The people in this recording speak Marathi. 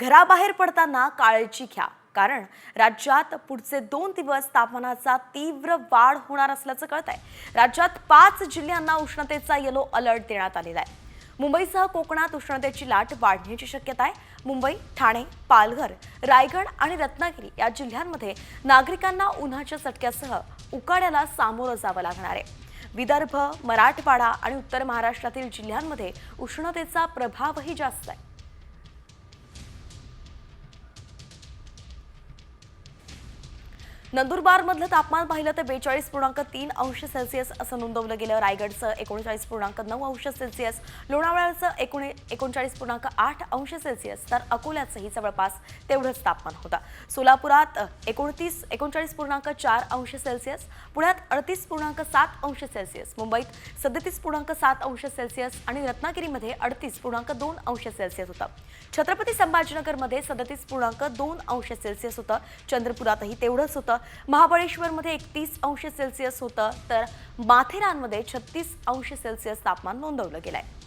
घराबाहेर पडताना काळजी घ्या. कारण राज्यात पुढचे दोन दिवस तापमानाचा तीव्र वाढ होणार असल्याचं कळत आहे राज्यात पाच जिल्ह्यांना उष्णतेचा येलो अलर्ट देण्यात आलेला आहे. मुंबईसह कोकणात उष्णतेची लाट वाढण्याची शक्यता आहे. मुंबई ठाणे पालघर रायगड आणि रत्नागिरी या जिल्ह्यांमध्ये नागरिकांना उन्हाच्या चटक्यासह उकाड्याला सामोरं जावं लागणार आहे. विदर्भ मराठवाडा आणि उत्तर महाराष्ट्रातील जिल्ह्यांमध्ये उष्णतेचा प्रभावही जास्त आहे. नंदुरबारमधलं तापमान पाहिलं तर बेचाळीस पूर्णांक तीन अंश सेल्सिअस असं नोंदवलं गेलं रायगडचं एकोणचाळीस पूर्णांक नऊ अंश सेल्सिअस लोणावळ्याचं एकोणी एकोणचाळीस पूर्णांक आठ अंश सेल्सिअस तर अकोल्याचंही जवळपास तेवढंच तापमान होतं. सोलापुरात एकोणतीस एकोणचाळीस पूर्णांक चार अंश सेल्सिअस पुण्यात अडतीस पूर्णांक सात अंश सेल्सिअस मुंबईत सदतीस पूर्णांक सात अंश सेल्सिअस आणि रत्नागिरीमध्ये अडतीस पूर्णांक दोन अंश सेल्सिअस होतं. छत्रपती संभाजीनगरमध्ये सदतीस पूर्णांक दोन अंश सेल्सिअस होतं. चंद्रपुरातही तेवढंच होतं. महाबळेश्वरमध्ये एकतीस अंश सेल्सिअस होतं तर माथेरानमध्ये छत्तीस अंश सेल्सिअस तापमान नोंदवलं गेलं आहे